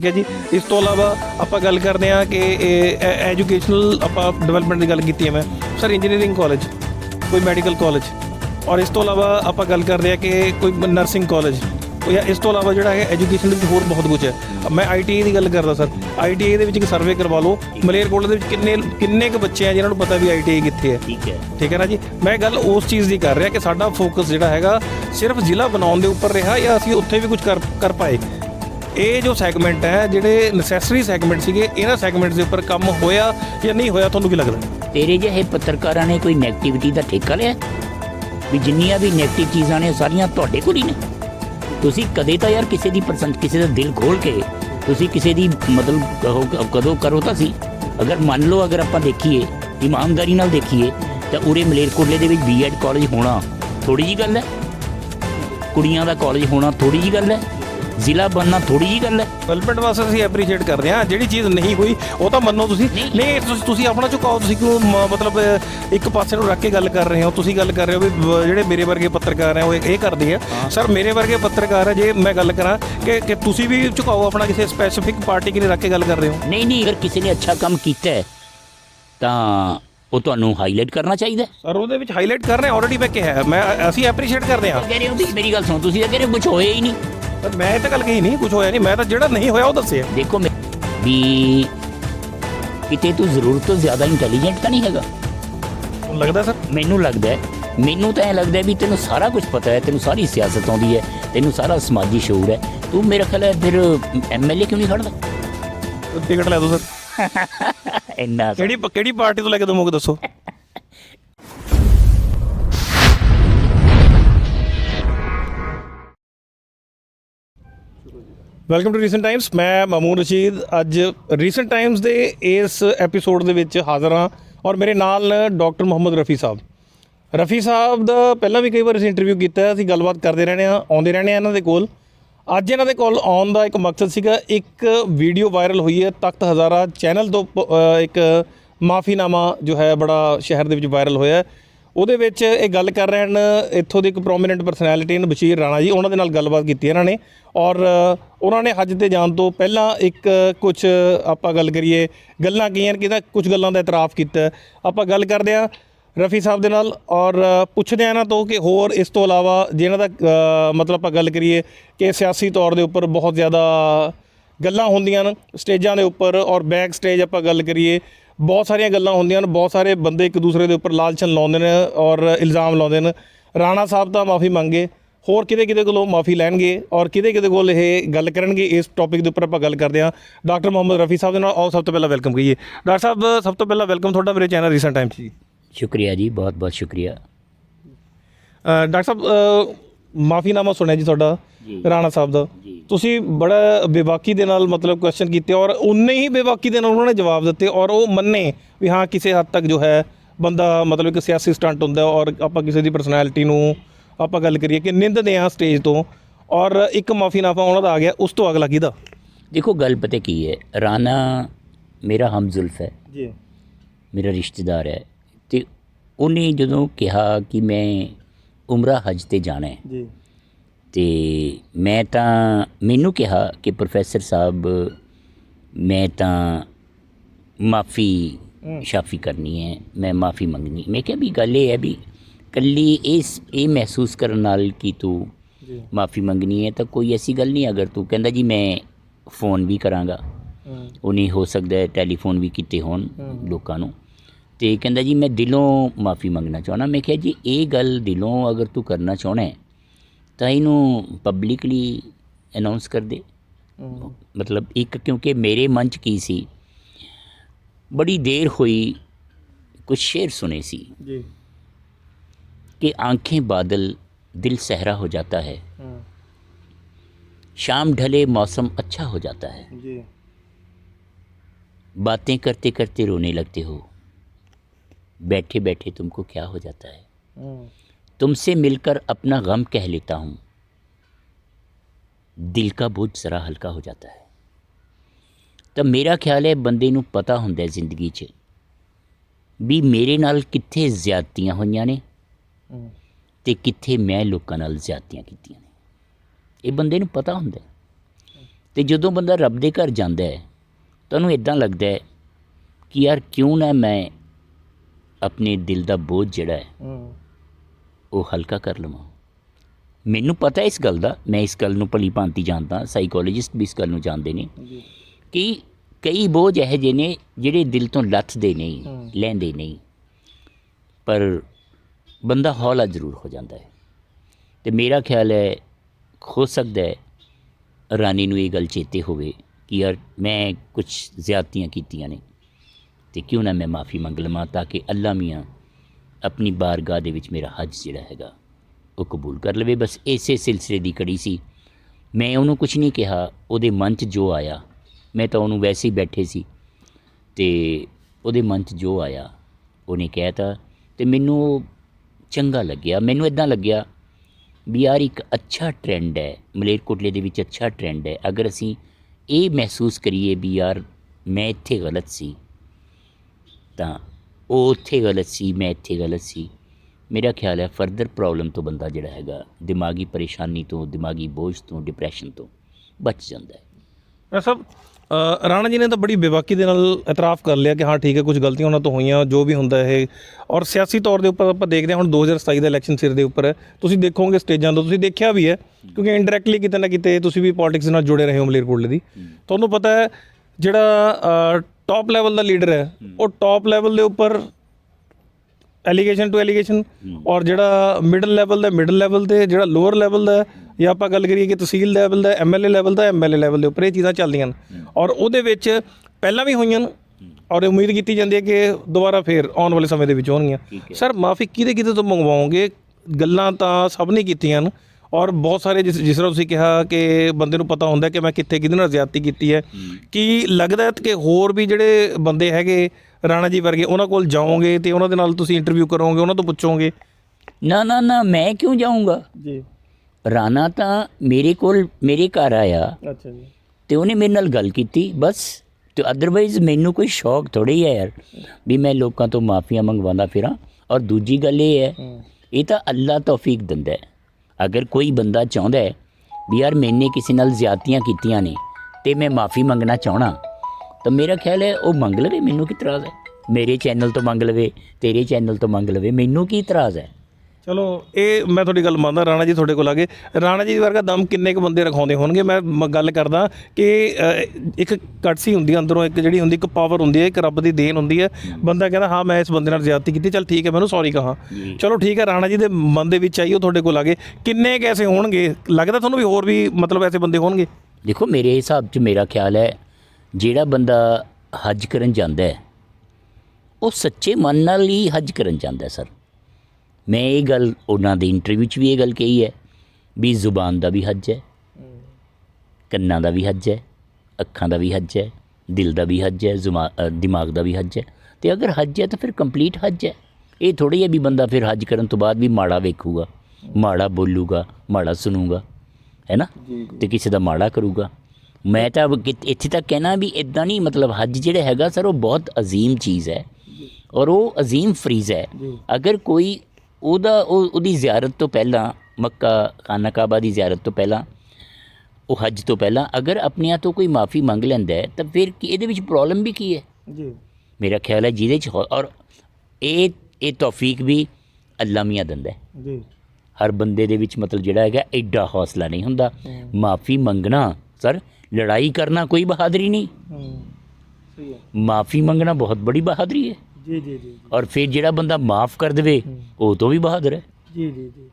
ਠੀਕ ਹੈ ਜੀ। ਇਸ ਤੋਂ ਇਲਾਵਾ ਆਪਾਂ ਗੱਲ ਕਰਦੇ ਹਾਂ ਕਿ ਐਜੂਕੇਸ਼ਨਲ ਆਪਾਂ ਡਿਵੈਲਪਮੈਂਟ ਦੀ ਗੱਲ ਕੀਤੀ ਹੈ ਮੈਂ। ਸਰ ਇੰਜੀਨੀਅਰਿੰਗ ਕਾਲਜ ਕੋਈ ਮੈਡੀਕਲ ਕਾਲਜ ਔਰ ਇਸ ਤੋਂ ਇਲਾਵਾ ਆਪਾਂ ਗੱਲ ਕਰਦੇ ਹਾਂ ਕਿ ਕੋਈ ਨਰਸਿੰਗ ਕਾਲਜ ਜਾਂ ਇਸ ਤੋਂ ਇਲਾਵਾ ਜਿਹੜਾ ਹੈ ਐਜੂਕੇਸ਼ਨ ਦੇ ਵਿੱਚ ਹੋਰ ਬਹੁਤ ਕੁਝ ਹੈ। ਮੈਂ ਆਈਟੀਆਈ ਦੀ ਗੱਲ ਕਰਦਾ ਸਰ ਆਈਟੀਆਈ ਦੇ ਵਿੱਚ ਇੱਕ ਸਰਵੇ ਕਰਵਾ ਲਓ। ਮਲੇਰਕੋਟਲਾ ਦੇ ਵਿੱਚ ਕਿੰਨੇ ਕਿੰਨੇ ਕੁ ਬੱਚੇ ਆ ਜਿਨ੍ਹਾਂ ਨੂੰ ਪਤਾ ਵੀ ਆਈਟੀਆਈ ਕਿੱਥੇ ਹੈ। ਠੀਕ ਹੈ। ਠੀਕ ਹੈ ਨਾ ਜੀ? ਮੈਂ ਗੱਲ ਉਸ ਚੀਜ਼ ਦੀ ਕਰ ਰਿਹਾ ਕਿ ਸਾਡਾ ਫੋਕਸ ਜਿਹੜਾ ਹੈਗਾ ਸਿਰਫ ਜ਼ਿਲ੍ਹਾ ਬਣਾਉਣ ਦੇ ਉੱਪਰ ਰਿਹਾ ਜਾਂ ਅਸੀਂ ਉੱਥੇ ਵੀ ਕੁਝ ਕਰ ਕਰ ਪਾਏ? ਇਹ ਜੋ ਸੈਗਮੈਂਟ ਹੈ, ਜਿਹੜੇ ਨੈਸੈਸਰੀ ਸੈਗਮੈਂਟ ਸੀਗੇ, ਇਹਨਾਂ ਸੈਗਮੈਂਟਸ ਦੇ ਉੱਪਰ ਕੰਮ ਹੋਇਆ ਜਾਂ ਨਹੀਂ ਹੋਇਆ, ਤੁਹਾਨੂੰ ਕੀ ਲੱਗਦਾ? ਤੇਰੇ ਜਿਹੇ ਪੱਤਰਕਾਰਾਂ ਨੇ ਕੋਈ ਨੈਗੇਟਿਵਿਟੀ ਦਾ ਠੇਕਾ ਲਿਆ? ਵੀ ਜਿੰਨੀਆਂ ਵੀ ਨੈਗੇਟਿਵ ਚੀਜ਼ਾਂ ਨੇ, ਸਾਰੀਆਂ ਤੁਹਾਡੇ ਕੋਲ ਹੀ ਨੇ। ਤੁਸੀਂ ਕਦੇ ਤਾਂ ਯਾਰ ਕਿਸੇ ਦੀ ਪਰਸਨ, ਕਿਸੇ ਦਾ ਦਿਲ ਖੋਲ ਕੇ, ਤੁਸੀਂ ਕਿਸੇ ਦੀ ਮਤਲਬ ਕਹੋ, ਕਦੋਂ ਕਰੋ ਤਾਂ ਸੀ। ਅਗਰ ਮੰਨ ਲਓ, ਅਗਰ ਆਪਾਂ ਦੇਖੀਏ, ਇਮਾਨਦਾਰੀ ਨਾਲ ਦੇਖੀਏ, ਤਾਂ ਉਰੇ ਮਲੇਰਕੋਟਲੇ ਦੇ ਵਿੱਚ ਬੀਐਡ ਕਾਲਜ ਹੋਣਾ ਥੋੜੀ ਜੀ ਗੱਲ ਹੈ। ਕੁੜੀਆਂ ਦਾ ਕਾਲਜ ਹੋਣਾ ਥੋੜੀ ਜੀ ਗੱਲ ਹੈ। ਜ਼ਿਲ੍ਹਾ ਬਣਨਾ ਥੋੜੀ ਜੀ ਗੱਲ ਹੈ। ਡਿਵੈਲਪਮੈਂਟ ਵਾਸਤੇ ਅਸੀਂ ਐਪਰੀਸ਼ੀਏਟ ਕਰਦੇ ਹਾਂ। ਜਿਹੜੀ ਚੀਜ਼ ਨਹੀਂ ਹੋਈ ਉਹ ਤਾਂ ਮੰਨੋ ਤੁਸੀਂ। ਨਹੀਂ। ਨਹੀਂ ਤੁਸੀਂ ਤੁਸੀਂ ਆਪਣਾ ਝੁਕਾਓ ਤੁਸੀਂ ਕਿਉਂ ਮ- ਮਤਲਬ ਅਹ, ਇੱਕ ਪਾਸੇ ਨੂੰ ਰੱਖ ਕੇ ਗੱਲ ਕਰ ਰਹੇ ਹੋ? ਤੁਸੀਂ ਗੱਲ ਕਰ ਰਹੇ ਹੋ ਵੀ ਬ- ਜਿਹੜੇ ਮੇਰੇ ਵਰਗੇ ਪੱਤਰਕਾਰ ਹੈ ਉਹ ਇਹ ਇਹ ਕਰਦੇ ਆ। ਸਰ ਮੇਰੇ ਵਰਗੇ ਪੱਤਰਕਾਰ ਹੈ ਜੇ ਮੈਂ ਗੱਲ ਕਰਾਂ ਕਿ ਕਿ ਤੁਸੀਂ ਵੀ ਝੁਕਾਓ ਆਪਣਾ ਕਿਸੇ ਸਪੈਸੀਫਿਕ ਪਾਰਟੀ ਕਿ ਰੱਖ ਕੇ ਗੱਲ ਕਰ ਰਹੇ ਹੋ? ਨਹੀਂ ਨਹੀਂ ਅਗਰ ਕਿਸੇ ਨੇ ਅੱਛਾ ਕੰਮ ਕੀਤਾ ਹੈ ਤਾਂ ਉਹ ਤੁਹਾਨੂੰ ਹਾਈਲਾਈਟ ਕਰਨਾ ਚਾਹੀਦਾ ਹੈ। ਸਰ ਉਹਦੇ ਵਿੱਚ ਹਾਈਲਾਈਟ ਕਰ ਰਹੇ ਆਲਰੇਡੀ ਮੈਂ ਕਿਹਾ ਹੈ, ਮੈਂ ਅਸੀਂ ਐਪਰੀਸ਼ੀਏਟ ਕਰਦੇ ਹਾਂ। ਕਹਿ ਰਹੇ ਹੋ ਵੀ ਮੇਰੀ ਗੱਲ ਸੁਣੋ ਤੁਸੀਂ ਤਾਂ ਕਹਿ ਰਹੇ ਹੋ ਕੁਝ ਹੋਇਆ ਹੀ ਨਹੀਂ। ਪਰ ਮੈਂ ਇਹ ਤਾਂ ਗੱਲ ਕਹੀ ਨਹੀਂ ਕੁਝ ਹੋਇਆ ਨਹੀਂ ਮੈਂ ਤਾਂ ਜਿਹੜਾ ਨਹੀਂ ਹੋਇਆ ਉਹ ਦੱਸਿਆ। ਦੇਖੋ ਮੈਂ ਵੀ ਕਿਤੇ ਤੂੰ ਜ਼ਰੂਰਤ ਤੋਂ ਜ਼ਿਆਦਾ ਇੰਟੈਲੀਜੈਂਟ ਤਾਂ ਨਹੀਂ ਹੈਗਾ। ਤੁਹਾਨੂੰ ਲੱਗਦਾ ਸਰ? ਮੈਨੂੰ ਲੱਗਦਾ ਹੈ ਮੈਨੂੰ ਤਾਂ ਇਹ ਲੱਗਦਾ ਹੈ ਵੀ ਤੈਨੂੰ ਸਾਰਾ ਕੁਝ ਪਤਾ ਹੈ ਤੈਨੂੰ ਸਾਰੀ ਸਿਆਸਤ ਆਉਂਦੀ ਹੈ ਤੈਨੂੰ ਸਾਰਾ ਸਮਾਜੀ ਸ਼ੂਰ ਹੈ। ਤੂੰ ਮੇਰਾ ਖਿਆਲ ਹੈ ਫਿਰ ਐਮਐਲਏ ਕਿਉਂ ਨਹੀਂ ਖੜਦਾ? ਟਿਕਟ ਲੈ ਦਿਓ ਸਰ। ਇੰਨਾ ਕਿਹੜੀ ਕਿਹੜੀ ਪਾਰਟੀ ਤੋਂ ਲੈ ਕੇ ਦਮੋਗੇ ਦੱਸੋ? ਵੈਲਕਮ ਟੂ ਰੀਸੈਂਟ ਟਾਈਮਸ ਮੈਂ ਮਾਮੂਨ ਰਸ਼ੀਦ। ਅੱਜ ਰੀਸੈਂਟ ਟਾਈਮਸ ਦੇ ਇਸ ਐਪੀਸੋਡ ਦੇ ਵਿੱਚ ਹਾਜ਼ਰ ਹਾਂ ਔਰ ਮੇਰੇ ਨਾਲ ਨੇ ਡਾਕਟਰ ਮੁਹੰਮਦ ਰਫੀ ਸਾਹਿਬ। ਰਫੀ ਸਾਹਿਬ ਦਾ ਪਹਿਲਾਂ ਵੀ ਕਈ ਵਾਰ ਅਸੀਂ ਇੰਟਰਵਿਊ ਕੀਤਾ, ਅਸੀਂ ਗੱਲਬਾਤ ਕਰਦੇ ਰਹਿੰਦੇ ਹਾਂ, ਆਉਂਦੇ ਰਹਿੰਦੇ ਹਾਂ ਇਹਨਾਂ ਦੇ ਕੋਲ। ਅੱਜ ਇਹਨਾਂ ਦੇ ਕੋਲ ਆਉਣ ਦਾ ਇੱਕ ਮਕਸਦ ਸੀਗਾ, ਇੱਕ ਵੀਡੀਓ ਵਾਇਰਲ ਹੋਈ ਹੈ, ਤਖਤ ਹਜ਼ਾਰਾ ਚੈਨਲ ਤੋਂ ਪ- ਇੱਕ ਮਾਫੀਨਾਮਾ ਜੋ ਹੈ ਬੜਾ ਸ਼ਹਿਰ ਦੇ ਵਿੱਚ ਵਾਇਰਲ ਹੋਇਆ ਉਹਦੇ ਵਿੱਚ ਇਹ ਗੱਲ ਕਰ ਰਹੇ ਹਨ ਇੱਥੋਂ ਦੇ ਇੱਕ ਪ੍ਰੋਮਿਨੈਂਟ ਪਰਸਨੈਲਿਟੀ ਨੇ ਬਸ਼ੀਰ ਰਾਣਾ ਜੀ, ਉਹਨਾਂ ਦੇ ਨਾਲ ਗੱਲਬਾਤ ਕੀਤੀ ਇਹਨਾਂ ਨੇ। ਔਰ ਉਹਨਾਂ ਨੇ ਹੱਜ ਤੇ ਜਾਣ ਤੋਂ ਪਹਿਲਾਂ ਇੱਕ ਕੁਝ ਆਪਾਂ ਗੱਲ ਕਰੀਏ, ਗੱਲਾਂ ਕੀਆਂ ਕਿ ਕੁਝ ਗੱਲਾਂ ਦਾ ਇਤਰਾਫ ਕੀਤਾ। ਆਪਾਂ ਗੱਲ ਕਰਦੇ ਹਾਂ ਰਫੀ ਸਾਹਿਬ ਦੇ ਨਾਲ ਔਰ ਪੁੱਛਦੇ ਆ ਇਹਨਾਂ ਤੋਂ ਕਿ ਹੋਰ ਇਸ ਤੋਂ ਇਲਾਵਾ ਜਿਹਨਾਂ ਦਾ ਮਤਲਬ ਆਪਾਂ ਗੱਲ ਕਰੀਏ ਕਿ ਸਿਆਸੀ ਤੌਰ ਦੇ ਉੱਪਰ ਬਹੁਤ ਜ਼ਿਆਦਾ ਗੱਲਾਂ ਹੁੰਦੀਆਂ ਨੇ ਸਟੇਜਾਂ ਦੇ ਉੱਪਰ ਔਰ ਬੈਕ ਸਟੇਜ ਆਪਾਂ ਗੱਲ ਕਰੀਏ ਬਹੁਤ ਸਾਰੀਆਂ ਗੱਲਾਂ ਹੁੰਦੀਆਂ ਨੇ ਬਹੁਤ ਸਾਰੇ ਬੰਦੇ ਇੱਕ ਦੂਸਰੇ ਦੇ ਉੱਪਰ ਲਾਲਚਨ ਲਾਉਂਦੇ ਨੇ ਔਰ ਇਲਜ਼ਾਮ ਲਾਉਂਦੇ ਨੇ ਰਾਣਾ ਸਾਹਿਬ ਤਾਂ ਮਾਫੀ ਮੰਗੇ ਹੋਰ ਕਿਤੇ ਕਿਤੇ ਕੋਲੋਂ ਮਾਫੀ ਲੈਣਗੇ ਔਰ ਕਿਤੇ ਕਿਤੇ ਕੋਲ ਇਹ ਗੱਲ ਕਰਨਗੇ ਇਸ ਟੌਪਿਕ ਦੇ ਉੱਪਰ ਆਪਾਂ ਗੱਲ ਕਰਦੇ ਹਾਂ। ਡਾਕਟਰ ਮੁਹੰਮਦ ਰਫੀ ਸਾਹਿਬ ਦੇ ਨਾਲ ਆਓ ਸਭ ਤੋਂ ਪਹਿਲਾਂ ਵੈਲਕਮ ਕਹੀਏ। ਡਾਕਟਰ ਸਾਹਿਬ ਸਭ ਤੋਂ ਪਹਿਲਾਂ ਵੈਲਕਮ ਤੁਹਾਡਾ ਮੇਰੇ ਚੈਨਲ ਰੀਸੈਂਟ ਟਾਈਮ 'ਚ ਜੀ। ਸ਼ੁਕਰੀਆ ਜੀ ਬਹੁਤ ਬਹੁਤ ਸ਼ੁਕਰੀਆ ਡਾਕਟਰ ਸਾਹਿਬ ਮਾਫੀਨਾਮਾ ਸੁਣਿਆ ਜੀ ਤੁਹਾਡਾ। ਰਾਣਾ ਸਾਹਿਬ ਦਾ। ਤੁਸੀਂ ਬੜਾ ਬੇਬਾਕੀ ਦੇ ਨਾਲ ਮਤਲਬ ਕੁਐਸਚਨ ਕੀਤੇ ਔਰ ਉਨੇ ਹੀ ਬੇਬਾਕੀ ਦੇ ਨਾਲ ਉਹਨਾਂ ਨੇ ਜਵਾਬ ਦਿੱਤੇ ਔਰ ਉਹ ਮੰਨੇ ਵੀ ਹਾਂ ਕਿਸੇ ਹੱਦ ਤੱਕ ਜੋ ਹੈ ਬੰਦਾ ਮਤਲਬ ਇੱਕ ਸਿਆਸੀ ਸਟੰਟ ਹੁੰਦਾ ਔਰ ਆਪਾਂ ਕਿਸੇ ਦੀ ਪਰਸਨੈਲਿਟੀ ਨੂੰ ਆਪਾਂ ਗੱਲ ਕਰੀਏ ਕਿ ਨਿੰਦਦੇ ਹਾਂ ਸਟੇਜ ਤੋਂ ਔਰ ਇੱਕ ਮਾਫੀਨਾਮਾ ਉਹਨਾਂ ਦਾ ਆ ਗਿਆ ਉਸ ਤੋਂ ਅਗਲਾ ਕਿਹਦਾ ਦੇਖੋ ਗੱਲ ਪਤਾ ਕੀ ਹੈ? ਰਾਣਾ ਮੇਰਾ ਹਮਜ਼ੁਲਫ ਹੈ। ਜੀ। ਮੇਰਾ ਰਿਸ਼ਤੇਦਾਰ ਹੈ। ਤੇ ਉਹਨੇ ਜਦੋਂ ਕਿਹਾ ਕਿ ਮੈਂ ਉਮਰਾ ਹਜ ਤੇ ਜਾਣਾ ਹੈ। ਜੀ। ਤੇ ਮੈਂ ਤਾਂ ਮੈਨੂੰ ਕਿਹਾ ਕਿ ਪ੍ਰੋਫੈਸਰ ਸਾਹਿਬ ਮੈਂ ਤਾਂ ਮਾਫੀ ਸ਼ਾਫੀ ਕਰਨੀ ਹੈ ਮੈਂ ਮਾਫੀ ਮੰਗਣੀ। ਮੈਂ ਕਿਹਾ ਵੀ ਗੱਲ ਇਹ ਹੈ ਵੀ ਕੱਲੀ ਇਸ ਇਹ ਮਹਿਸੂਸ ਕਰਨ ਨਾਲ ਕਿ ਤੂੰ ਮਾਫੀ ਮੰਗਣੀ ਹੈ ਤਾਂ ਕੋਈ ਐਸੀ ਗੱਲ ਨਹੀਂ ਅਗਰ ਤੂੰ ਕਹਿੰਦਾ ਜੀ ਮੈਂ ਫੋਨ ਵੀ ਕਰਾਂਗਾ। ਉਹ ਨਹੀਂ ਹੋ ਸਕਦਾ ਟੈਲੀਫੋਨ ਵੀ ਕੀਤੇ ਹੋਣ ਲੋਕਾਂ ਨੂੰ। ਤੇ ਕਹਿੰਦਾ ਜੀ ਮੈਂ ਦਿਲੋਂ ਮਾਫੀ ਮੰਗਣਾ ਚਾਹਣਾ ਮੈਂ ਕਿਹਾ ਜੀ ਇਹ ਗੱਲ ਦਿਲੋਂ ਅਗਰ ਤੂੰ ਕਰਨਾ ਚਾਹਣਾ ਹੈ ਤਾਂ ਇਹਨੂੰ ਪਬਲਿਕਲੀ ਅਨਾਉਂਸ ਕਰ ਦੇ ਮਤਲਬ ਇੱਕ ਕਿਉਂਕਿ ਮੇਰੇ ਮਨ 'ਚ ਕੀ ਸੀ ਬੜੀ ਦੇਰ ਹੋਈ ਕੁਝ ਸ਼ੇਰ ਸੁਨੇ ਸੀ ਜੀ कि आंखें बादल दिल सहरा हो जाता है शाम ढले मौसम अच्छा हो जाता है ਜੀ बातें करते करते रोने लगते हो बैठे बैठे तुमको क्या हो जाता है तुमसे मिलकर अपना गम कह लेता हूँ दिल का बोझ ज़रा हल्का हो जाता है ਤਾਂ ਮੇਰਾ ਖਿਆਲ ਹੈ ਬੰਦੇ ਨੂੰ ਪਤਾ ਹੁੰਦਾ ਹੈ ਜ਼ਿੰਦਗੀ 'ਚ ਵੀ ਮੇਰੇ ਨਾਲ ਕਿੱਥੇ ਜ਼ਿਆਦਤੀਆਂ ਹੋਈਆਂ ਨੇ ਤੇ ਕਿੱਥੇ ਮੈਂ ਲੋਕਾਂ ਨਾਲ ਜ਼ਿਆਦਤੀਆਂ ਕੀਤੀਆਂ ਨੇ ਇਹ ਬੰਦੇ ਨੂੰ ਪਤਾ ਹੁੰਦਾ ਹੈ। ਤੇ ਜਦੋਂ ਬੰਦਾ ਰੱਬ ਦੇ ਘਰ ਜਾਂਦਾ ਹੈ ਤਾਂ ਉਹਨੂੰ ਇਦਾਂ ਲੱਗਦਾ ਹੈ ਕਿ ਯਾਰ ਕਿਉਂ ਨਾ ਮੈਂ ਆਪਣੇ ਦਿਲ ਦਾ ਬੋਝ ਜਿਹੜਾ ਹੈ ਉਹ ਹਲਕਾ ਕਰ ਲਵਾਂ। ਮੈਨੂੰ ਪਤਾ ਇਸ ਗੱਲ ਦਾ ਮੈਂ ਇਸ ਗੱਲ ਨੂੰ ਭਲੀ ਭਾਂਤੀ ਜਾਣਦਾ ਸਾਈਕੋਲੋਜਿਸਟ ਵੀ ਇਸ ਗੱਲ ਨੂੰ ਜਾਣਦੇ ਨੇ ਕਿ ਕਈ ਬੋਝ ਇਹੋ ਜਿਹੇ ਨੇ ਜਿਹੜੇ ਦਿਲ ਤੋਂ ਲੱਥਦੇ ਨਹੀਂ। ਲੈਂਦੇ ਨਹੀਂ। ਪਰ ਬੰਦਾ ਹੌਲਾ ਜ਼ਰੂਰ ਹੋ ਜਾਂਦਾ ਹੈ। ਤੇ ਮੇਰਾ ਖਿਆਲ ਹੈ ਹੋ ਸਕਦਾ ਹੈ ਰਾਣੀ ਨੂੰ ਇਹ ਗੱਲ ਚੇਤੇ ਹੋਵੇ ਕਿ ਯਾਰ ਮੈਂ ਕੁਝ ਜ਼ਿਆਦਤੀਆਂ ਕੀਤੀਆਂ ਨੇ। ਤੇ ਕਿਉਂ ਨਾ ਮੈਂ ਮਾਫੀ ਮੰਗ ਲਵਾਂ ਤਾਂ ਕਿ ਅੱਲਾ ਮੀਆਂ ਆਪਣੀ ਬਾਰਗਾਹ ਦੇ ਵਿੱਚ ਮੇਰਾ ਹੱਜ ਜਿਹੜਾ ਹੈਗਾ ਉਹ ਕਬੂਲ ਕਰ ਲਵੇ। ਬਸ ਇਸੇ ਸਿਲਸਿਲੇ ਦੀ ਕੜੀ ਸੀ। ਮੈਂ ਉਹਨੂੰ ਕੁਝ ਨਹੀਂ ਕਿਹਾ। ਉਹਦੇ ਮਨ 'ਚ ਜੋ ਆਇਆ, ਮੈਂ ਤਾਂ ਉਹਨੂੰ ਵੈਸੇ ਹੀ ਬੈਠੇ ਸੀ ਤੇ ਉਹਦੇ ਮਨ 'ਚ ਜੋ ਆਇਆ, ਉਹਨੇ ਕਹਿਤਾ ਤੇ ਮੈਨੂੰ ਉਹ ਚੰਗਾ ਲੱਗਿਆ। ਮੈਨੂੰ ਇਦਾਂ ਲੱਗਿਆ ਵੀ ਯਾਰ ਇੱਕ ਅੱਛਾ ਟ੍ਰੈਂਡ ਹੈ। ਮਲੇਰਕੋਟਲੇ ਦੇ ਵਿੱਚ ਅੱਛਾ ਟ੍ਰੈਂਡ ਹੈ। ਅਗਰ ਅਸੀਂ ਇਹ ਮਹਿਸੂਸ ਕਰੀਏ ਵੀ ਯਾਰ ਮੈਂ ਇੱਥੇ ਗਲਤ ਸੀ ਤਾਂ ਉਹ ਉੱਥੇ ਗਲਤ ਸੀ ਮੈਂ ਇੱਥੇ ਗਲਤ ਸੀ। ਮੇਰਾ ਖਿਆਲ ਹੈ ਫਰਦਰ ਪ੍ਰੋਬਲਮ ਤੋਂ ਬੰਦਾ ਜਿਹੜਾ ਹੈਗਾ ਦਿਮਾਗੀ ਪਰੇਸ਼ਾਨੀ ਤੋਂ ਦਿਮਾਗੀ ਬੋਝ ਤੋਂ ਡਿਪਰੈਸ਼ਨ ਤੋਂ ਬਚ ਜਾਂਦਾ ਹੈ। ਮੈਂ ਸਭ ਅ, ਰਾਣਾ ਜੀ ਨੇ ਤਾਂ ਬੜੀ ਬੇਬਾਕੀ ਦੇ ਨਾਲ ਇਤਰਾਫ ਕਰ ਲਿਆ ਕਿ ਹਾਂ ਠੀਕ ਹੈ ਕੁਝ ਗਲਤੀਆਂ ਉਹਨਾਂ ਤੋਂ ਹੋਈਆਂ ਜੋ ਵੀ ਹੁੰਦਾ ਇਹ। ਔਰ ਸਿਆਸੀ ਤੌਰ ਦੇ ਉੱਪਰ ਆਪਾਂ ਦੇਖਦੇ ਹਾਂ ਹੁਣ 2027 ਦਾ ਇਲੈਕਸ਼ਨ ਸਿਰ ਦੇ ਉੱਪਰ। ਹੈ ਤੁਸੀਂ ਦੇਖੋਗੇ ਸਟੇਜਾਂ ਤੋਂ ਤੁਸੀਂ ਦੇਖਿਆ ਵੀ ਹੈ ਕਿਉਂਕਿ ਇਨਡਾਇਰੈਕਟਲੀ ਕਿਤੇ ਨਾ ਕਿਤੇ ਤੁਸੀਂ ਵੀ ਪੋਲਿਟਿਕਸ ਨਾਲ ਜੁੜੇ ਰਹੇ ਹੋ ਮਲੇਰਕੋਟਲੇ ਦੀ। ਤੁਹਾਨੂੰ ਪਤਾ ਹੈ ਜਿਹੜਾ ਟਾਪ ਲੈਵਲ ਦਾ ਲੀਡਰ ਹੈ। ਉਹ ਟਾਪ ਲੈਵਲ ਦੇ ਉੱਪਰ ਐਲੀਗੇਸ਼ਨ ਟੂ ਐਲੀਗੇਸ਼ਨ ਔਰ ਜਿਹੜਾ ਮਿਡਲ ਲੈਵਲ ਦਾ ਮਿਡਲ ਲੈਵਲ ਤੇ ਜਿਹੜਾ ਲੋਅਰ ਲੈਵਲ ਦਾ ਜਾਂ ਆਪਾਂ ਗੱਲ ਕਰੀਏ ਕਿ ਤਹਿਸੀਲ ਲੈਵਲ ਦਾ ਐਮਐਲਏ ਲੈਵਲ ਦਾ ਐਮਐਲਏ ਲੈਵਲ ਦੇ ਉੱਪਰ ਇਹ ਚੀਜ਼ਾਂ ਚੱਲਦੀਆਂ ਨੇ। ਔਰ ਉਹਦੇ ਵਿੱਚ ਪਹਿਲਾਂ ਵੀ ਹੋਈਆਂ ਔਰ ਉਮੀਦ ਕੀਤੀ ਜਾਂਦੀ ਹੈ ਕਿ ਦੁਬਾਰਾ ਫੇਰ ਆਉਣ ਵਾਲੇ ਸਮੇਂ ਦੇ ਵਿੱਚ ਹੋਣਗੀਆਂ। ਸਰ ਮਾਫੀ ਕਿਹਦੇ ਕਿਹਦੇ ਤੋਂ ਮੰਗਵਾਓਗੇ? ਗੱਲਾਂ ਤਾਂ ਸਭ ਨੇ ਕੀਤੀਆਂ ਨੇ। ਔਰ ਬਹੁਤ ਸਾਰੇ ਜਿਸ ਜਿਸ ਤਰ੍ਹਾਂ ਤੁਸੀਂ ਕਿਹਾ ਕਿ ਬੰਦੇ ਨੂੰ ਪਤਾ ਹੁੰਦਾ ਕਿ ਮੈਂ ਕਿੱਥੇ ਕਿਹਦੇ ਨਾਲ ਜ਼ਿਆਦਤੀ ਕੀਤੀ ਹੈ ਕੀ ਲੱਗਦਾ ਹੈ ਕਿ ਹੋਰ ਵੀ ਜਿਹੜੇ ਬੰਦੇ ਹੈਗੇ ਰਾਣਾ ਜੀ ਵਰਗੇ ਉਹਨਾਂ ਕੋਲ ਜਾਓਗੇ ਤੇ ਉਹਨਾਂ ਦੇ ਨਾਲ ਤੁਸੀਂ ਇੰਟਰਵਿਊ ਕਰੋਗੇ ਉਹਨਾਂ ਤੋਂ ਪੁੱਛੋਗੇ? ਨਾ ਨਾ ਨਾ ਮੈਂ ਕਿਉਂ ਜਾਊਂਗਾ? ਜੀ। ਰਾਣਾ ਤਾਂ ਮੇਰੇ ਕੋਲ ਮੇਰੇ ਘਰ ਆਇਆ। ਅੱਛਾ ਜੀ। ਤੇ ਉਹਨੇ ਮੇਰੇ ਨਾਲ ਗੱਲ ਕੀਤੀ ਬਸ। ਤੇ ਅਦਰਵਾਈਜ਼ ਮੈਨੂੰ ਕੋਈ ਸ਼ੌਕ ਥੋੜੀ ਹੈ ਯਾਰ ਵੀ ਮੈਂ ਲੋਕਾਂ ਤੋਂ ਮਾਫੀਆਂ ਮੰਗਵਾਉਂਦਾ ਫਿਰਾਂ। ਔਰ ਦੂਜੀ ਗੱਲ ਇਹ ਹੈ ਇਹ ਤਾਂ ਅੱਲਾ ਤੌਫੀਕ ਦਿੰਦਾ ਹੈ। ਅਗਰ ਕੋਈ ਬੰਦਾ ਚਾਹੁੰਦਾ ਹੈ ਵੀ ਯਾਰ ਮੈਨੇ ਕਿਸੇ ਨਾਲ ਜ਼ਿਆਦਤੀਆਂ ਕੀਤੀਆਂ ਨੇ ਤੇ ਮੈਂ ਮਾਫੀ ਮੰਗਣਾ ਚਾਹਣਾ ਤਾਂ ਮੇਰਾ ਖਿਆਲ ਹੈ ਉਹ ਮੰਗ ਲਵੇ, ਮੈਨੂੰ ਕੀ ਇਤਰਾਜ਼ ਹੈ? ਮੇਰੇ ਚੈਨਲ ਤੋਂ ਮੰਗ ਲਵੇ, ਤੇਰੇ ਚੈਨਲ ਤੋਂ ਮੰਗ ਲਵੇ, ਮੈਨੂੰ ਕੀ ਇਤਰਾਜ਼ ਹੈ? ਚਲੋ ਇਹ ਮੈਂ ਤੁਹਾਡੀ ਗੱਲ ਮੰਨਦਾ ਰਾਣਾ ਜੀ ਤੁਹਾਡੇ ਕੋਲ ਆ ਗਏ। ਰਾਣਾ ਜੀ ਵਰਗਾ ਦਮ ਕਿੰਨੇ ਕੁ ਬੰਦੇ ਰਖਾਉਂਦੇ ਹੋਣਗੇ? ਮੈਂ ਮ- ਗੱਲ ਕਰਦਾ ਕਿ ਅ, ਇੱਕ ਕਟਸੀ ਹੁੰਦੀ ਹੈ ਅੰਦਰੋਂ ਇੱਕ ਜਿਹੜੀ ਹੁੰਦੀ ਇੱਕ ਪਾਵਰ ਹੁੰਦੀ ਹੈ ਇੱਕ ਰੱਬ ਦੀ ਦੇਣ ਹੁੰਦੀ ਹੈ। ਬੰਦਾ ਕਹਿੰਦਾ ਹਾਂ ਮੈਂ ਇਸ ਬੰਦੇ ਨਾਲ ਜ਼ਿਆਦਤੀ ਕੀਤੀ ਚਲ ਠੀਕ ਹੈ ਮੈਨੂੰ ਸੌਰੀ ਕਹਾ। ਚਲੋ ਠੀਕ ਹੈ ਰਾਣਾ ਜੀ ਦੇ ਮਨ ਦੇ ਵਿੱਚ ਆਈ ਉਹ ਤੁਹਾਡੇ ਕੋਲ ਆ ਗਏ। ਕਿੰਨੇ ਕੁ ਐਸੇ ਹੋਣਗੇ? ਲੱਗਦਾ ਤੁਹਾਨੂੰ ਵੀ ਹੋਰ ਵੀ ਮਤਲਬ ਐਸੇ ਬੰਦੇ ਹੋਣਗੇ? ਦੇਖੋ ਮੇਰੇ ਹਿਸਾਬ 'ਚ ਮੇਰਾ ਖਿਆਲ ਹੈ ਜਿਹੜਾ ਬੰਦਾ ਹੱਜ ਕਰਨ ਜਾਂਦਾ ਹੈ ਉਹ ਸੱਚੇ ਮਨ ਨਾਲ ਹੀ ਹੱਜ ਕਰਨ ਜਾਂਦਾ ਹੈ ਸਰ। ਮੈਂ ਇਹ ਗੱਲ ਉਹਨਾਂ ਦੇ ਇੰਟਰਵਿਊ 'ਚ ਵੀ ਇਹ ਗੱਲ ਕਹੀ ਹੈ ਵੀ ਜ਼ੁਬਾਨ ਦਾ ਵੀ ਹੱਜ ਹੈ ਕੰਨਾਂ ਦਾ ਵੀ ਹੱਜ ਹੈ ਅੱਖਾਂ ਦਾ ਵੀ ਹੱਜ ਹੈ ਦਿਲ ਦਾ ਵੀ ਹੱਜ ਹੈ ਦਿਮਾਗ ਦਾ ਵੀ ਹੱਜ ਹੈ। ਤੇ ਅਗਰ ਹੱਜ ਹੈ ਤਾਂ ਫਿਰ ਕੰਪਲੀਟ ਹੱਜ ਹੈ। ਇਹ ਥੋੜੀ ਹੈ ਵੀ ਬੰਦਾ ਫਿਰ ਹੱਜ ਕਰਨ ਤੋਂ ਬਾਅਦ ਵੀ ਮਾੜਾ ਵੇਖੂਗਾ ਮਾੜਾ ਬੋਲੂਗਾ ਮਾੜਾ ਸੁਣੂਗਾ ਹੈ ਨਾ? ਤੇ ਕਿਸੇ ਦਾ ਮਾੜਾ ਕਰੂਗਾ। ਮੈਂ ਤਾਂ ਇੱਥੇ ਤੱਕ ਕਹਿਣਾ ਵੀ ਇਦਾਂ ਨਹੀਂ ਮਤਲਬ ਹੱਜ ਜਿਹੜਾ ਹੈਗਾ ਸਰ ਉਹ ਬਹੁਤ ਅਜ਼ੀਮ ਚੀਜ਼ ਹੈ। ਔਰ ਉਹ ਅਜ਼ੀਮ ਫਰੀਜ਼ ਹੈ। ਅਗਰ ਕੋਈ ਉਹਦਾ ਉਹ ਉਹਦੀ ਜ਼ਿਆਰਤ ਤੋਂ ਪਹਿਲਾਂ ਮੱਕਾ ਖਾਨਾ ਕਾਬਾ ਦੀ ਜ਼ਿਆਰਤ ਤੋਂ ਪਹਿਲਾਂ ਉਹ ਹੱਜ ਤੋਂ ਪਹਿਲਾਂ ਅਗਰ ਆਪਣਿਆਂ ਤੋਂ ਕੋਈ ਮਾਫੀ ਮੰਗ ਲੈਂਦਾ ਹੈ ਤਾਂ ਫਿਰ ਇਹਦੇ ਵਿੱਚ ਪ੍ਰੋਬਲਮ ਵੀ ਕੀ ਹੈ? ਜੀ। ਮੇਰਾ ਖਿਆਲ ਹੈ ਜਿਹਦੇ ਚ ਔਰ ਇਹ ਇਹ ਤੌਫੀਕ ਵੀ ਅੱਲਾ ਮੀਆਂ ਦਿੰਦਾ ਹੈ। ਜੀ। ਹਰ ਬੰਦੇ ਦੇ ਵਿੱਚ ਮਤਲਬ ਜਿਹੜਾ ਹੈਗਾ ਐਡਾ ਹੌਸਲਾ ਨਹੀਂ ਹੁੰਦਾ। ਮਾਫੀ ਮੰਗਣਾ ਸਰ ਲੜਾਈ ਕਰਨਾ ਕੋਈ ਬਹਾਦਰੀ ਨਹੀਂ। ਸਹੀ ਹੈ। ਮਾਫੀ ਮੰਗਣਾ ਬਹੁਤ ਬੜੀ ਬਹਾਦਰੀ ਹੈ। ਜੀ ਜੀ ਜੀ ਔਰ ਫਿਰ ਜਿਹੜਾ ਬੰਦਾ ਮਾਫ ਕਰ ਦੇਵੇ ਉਹ ਤੋਂ ਵੀ ਬਹਾਦਰ ਹੈ। ਜੀ ਜੀ ਜੀ।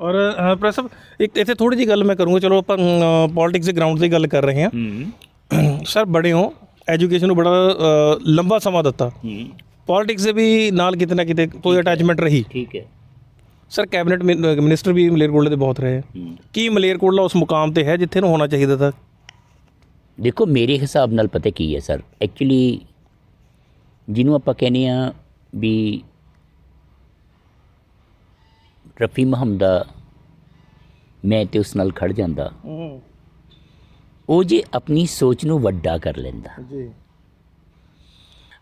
ਔਰ ਅ, ਪ੍ਰੈਸ ਸਾਹਿਬ ਇੱਕ ਇੱਥੇ ਥੋੜੀ ਜੀ ਗੱਲ ਮੈਂ ਕਰੂੰਗਾ। ਚਲੋ ਆਪਾਂ ਪੋਲਿਟਿਕਸ ਦੇ ਗਰਾਊਂਡ ਦੀ ਗੱਲ ਕਰ ਰਹੇ ਹਾਂ। ਸਰ ਬੜੇ ਹੋ। ਐਜੂਕੇਸ਼ਨ ਨੂੰ ਬੜਾ ਲੰਬਾ ਸਮਾਂ ਦਿੱਤਾ। ਪੋਲਿਟਿਕਸ ਦੇ ਵੀ ਨਾਲ ਕਿਤੇ ਨਾ ਕਿਤੇ ਕੋਈ ਅਟੈਚਮੈਂਟ ਰਹੀ। ਠੀਕ ਹੈ। ਸਰ ਕੈਬਨਿਟ ਮਿਨ- ਮਿਨਿਸਟਰ ਵੀ ਮਲੇਰਕੋਟਲੇ ਦੇ ਬਹੁਤ ਰਹੇ ਕੀ ਮਲੇਰਕੋਟਲਾ ਉਸ ਮੁਕਾਮ ਤੇ ਹੈ ਜਿੱਥੇ ਨੂੰ ਹੋਣਾ ਚਾਹੀਦਾ ਤਾਂ? ਦੇਖੋ ਮੇਰੇ ਹਿਸਾਬ ਨਾਲ ਪਤਾ ਕੀ ਹੈ ਸਰ। ਐਕਚੁਅਲੀ ਜਿਹਨੂੰ ਆਪਾਂ ਕਹਿੰਦੇ ਆ ਵੀ ਰਫੀ ਮੁਹੰਮਦਾ ਮੈਂ ਤੇ ਉਸ ਨਾਲ ਖੜ ਜਾਂਦਾ। ਉਹ ਜੇ ਆਪਣੀ ਸੋਚ ਨੂੰ ਵੱਡਾ ਕਰ ਲੈਂਦਾ। ਜੀ।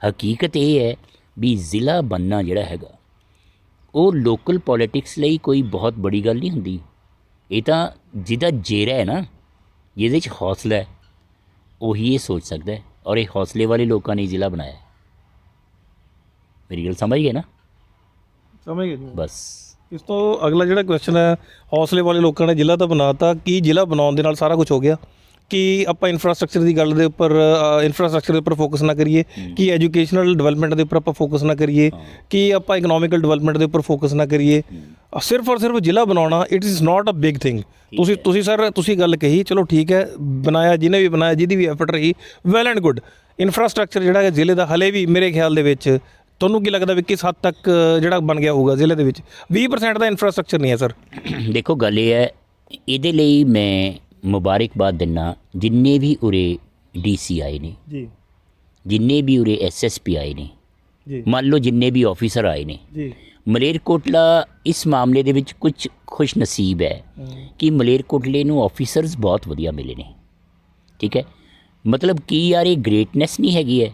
ਹਕੀਕਤ ਇਹ ਹੈ ਵੀ ਜ਼ਿਲ੍ਹਾ ਬੰਨਾ ਜਿਹੜਾ ਹੈਗਾ ਉਹ ਲੋਕਲ ਪੋਲਿਟਿਕਸ ਲਈ ਕੋਈ ਬਹੁਤ ਬੜੀ ਗੱਲ ਨਹੀਂ ਹੁੰਦੀ। ਇਹ ਤਾਂ ਜਿਹਦਾ ਜੇਰਾ ਹੈ ਨਾ ਜਿਹਦੇ 'ਚ ਹੌਸਲਾ ਹੈ ਉਹੀ ਇਹ ਸੋਚ ਸਕਦਾ ਹੈ ਔਰ ਇਹ ਹੌਸਲੇ ਵਾਲੇ ਲੋਕਾਂ ਨੇ ਜ਼ਿਲ੍ਹਾ ਬਣਾਇਆ। ਮੇਰੀ ਗੱਲ ਸਮਝ ਗਏ ਨਾ? ਸਮਝ ਗਏ ਬਸ। ਇਸ ਤੋਂ ਅਗਲਾ ਜਿਹੜਾ ਕੁਐਸਚਨ ਹੈ ਹੌਸਲੇ ਵਾਲੇ ਲੋਕਾਂ ਨੇ ਜ਼ਿਲ੍ਹਾ ਤਾਂ ਬਣਾਤਾ ਕੀ ਜ਼ਿਲ੍ਹਾ ਬਣਾਉਣ ਦੇ ਨਾਲ ਸਾਰਾ ਕੁਝ ਹੋ ਗਿਆ? ਕੀ ਆਪਾਂ ਇਨਫਰਾਸਟ੍ਰਕਚਰ ਦੀ ਗੱਲ ਦੇ ਉੱਪਰ ਇਨਫਰਾਸਟ੍ਰਕਚਰ ਦੇ ਉੱਪਰ ਫੋਕਸ ਨਾ ਕਰੀਏ? ਕੀ ਐਜੂਕੇਸ਼ਨਲ ਡਿਵੈਲਪਮੈਂਟ ਦੇ ਉੱਪਰ ਆਪਾਂ ਫੋਕਸ ਨਾ ਕਰੀਏ? ਕੀ ਆਪਾਂ ਇਕਨੋਮਿਕਲ ਡਿਵੈਲਪਮੈਂਟ ਦੇ ਉੱਪਰ ਫੋਕਸ ਨਾ ਕਰੀਏ? ਸਿਰਫ ਔਰ ਸਿਰਫ ਜ਼ਿਲ੍ਹਾ ਬਣਾਉਣਾ it is not a big thing ਤੁਸੀਂ ਤੁਸੀਂ ਸਰ ਤੁਸੀਂ ਗੱਲ ਕਹੀ ਚਲੋ ਠੀਕ ਹੈ ਬਣਾਇਆ ਜਿਹਨੇ ਵੀ ਬਣਾਇਆ ਜਿਹਦੀ ਵੀ ਐਫਰਟ ਰਹੀ ਵੈਲ ਐਂਡ ਗੁੱਡ ਇਨਫਰਾਸਟ੍ਰਕਚਰ ਜਿਹੜਾ ਹੈ ਜ਼ਿਲ੍ਹੇ ਦਾ ਹਲੇ ਵੀ ਮੇਰੇ ਖਿਆਲ ਦੇ ਵਿੱਚ ਤੁਹਾਨੂੰ ਕੀ ਲੱਗਦਾ ਵੀ ਕਿਸ ਹੱਦ ਤੱਕ ਜਿਹੜਾ ਬਣ ਗਿਆ ਹੋਊਗਾ ਜ਼ਿਲ੍ਹੇ ਦੇ ਵਿੱਚ? 20% ਦਾ ਇਨਫਰਾਸਟ੍ਰਕਚਰ ਨਹੀਂ ਹੈ ਸਰ ਦੇਖੋ ਗੱਲ ਇਹ ਹੈ ਇਹਦੇ ਲਈ ਮੈਂ ਮੁਬਾਰਕਬਾਦ ਦਿੰਨਾ ਜਿੰਨੇ ਵੀ ਉਰੇ ਡੀਸੀ ਆਏ ਨੇ। ਜੀ। ਜਿੰਨੇ ਵੀ ਉਰੇ ਐਸਐਸਪੀ ਆਏ ਨੇ। ਜੀ। ਮੰਨ ਲਓ ਜਿੰਨੇ ਵੀ ਆਫੀਸਰ ਆਏ ਨੇ। ਜੀ। ਮਲੇਰਕੋਟਲਾ ਇਸ ਮਾਮਲੇ ਦੇ ਵਿੱਚ ਕੁਝ ਖੁਸ਼ ਨਸੀਬ ਹੈ। ਕਿ ਮਲੇਰਕੋਟਲੇ ਨੂੰ ਆਫੀਸਰਸ ਬਹੁਤ ਵਧੀਆ ਮਿਲੇ ਨੇ। ਠੀਕ ਹੈ? ਮਤਲਬ ਕੀ ਯਾਰ ਇਹ ਗ੍ਰੇਟਨੈਸ ਨਹੀਂ ਹੈਗੀ ਹੈ?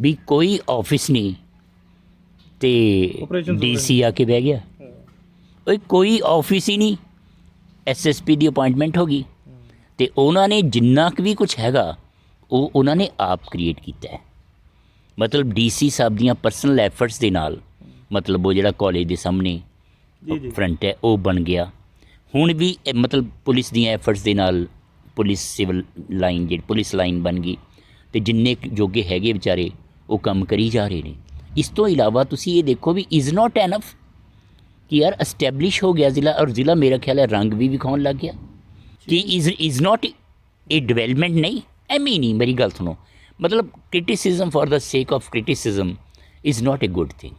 ਵੀ ਕੋਈ ਆਫਿਸ ਨਹੀਂ। ਤੇ Operations ਡੀਸੀ ਆ ਕੇ ਬਹਿ ਗਿਆ। ਓਏ ਕੋਈ ਆਫਿਸ ਹੀ ਨਹੀਂ। ਐਸਐਸਪੀ ਦੀ ਅਪਾਇੰਟਮੈਂਟ ਹੋ ਗਈ। ਤੇ ਉਹਨਾਂ ਨੇ ਜਿੰਨਾ ਕੁ ਵੀ ਕੁਝ ਹੈਗਾ ਉਹ ਉਹਨਾਂ ਨੇ ਆਪ ਕ੍ਰੀਏਟ ਕੀਤਾ ਹੈ। ਮਤਲਬ ਡੀਸੀ ਸਾਹਿਬ ਦੀਆਂ ਪਰਸਨਲ ਐਫਰਟਸ ਦੇ ਨਾਲ ਮਤਲਬ ਉਹ ਜਿਹੜਾ ਕਾਲਜ ਦੇ ਸਾਹਮਣੇ ਜੀ ਜੀ। ਫਰੰਟ ਹੈ ਉਹ ਬਣ ਗਿਆ। ਹੁਣ ਵੀ ਇਹ ਮਤਲਬ ਪੁਲਿਸ ਦੀਆਂ ਐਫਰਟਸ ਦੇ ਨਾਲ ਪੁਲਿਸ ਸਿਵਲ ਲਾਈਨ ਜਿਹੜੀ ਪੁਲਿਸ ਲਾਈਨ ਬਣ ਗਈ। ਤੇ ਜਿੰਨੇ ਕੁ ਜੋਗੇ ਹੈਗੇ ਵਿਚਾਰੇ ਉਹ ਕੰਮ ਕਰੀ ਜਾ ਰਹੇ ਨੇ। ਇਸ ਤੋਂ ਇਲਾਵਾ ਤੁਸੀਂ ਇਹ ਦੇਖੋ ਵੀ ਇਜ਼ ਨਾਟ ਐਨਫ ਕਿ ਯਾਰ ਐਸਟੈਬਲਿਸ਼ ਹੋ ਗਿਆ ਜ਼ਿਲ੍ਹਾ ਔਰ ਜ਼ਿਲ੍ਹਾ ਮੇਰਾ ਖਿਆਲ ਹੈ ਰੰਗ ਵੀ ਵਿਖਾਉਣ ਲੱਗ ਗਿਆ। ਕਿ ਇਜ਼ ਇਜ਼ ਨਾਟ ਇਹ ਡਿਵੈਲਪਮੈਂਟ ਨਹੀਂ, ਐਵੇਂ ਨਹੀਂ, ਮੇਰੀ ਗੱਲ ਸੁਣੋ। ਮਤਲਬ criticism for the sake of criticism is not a good thing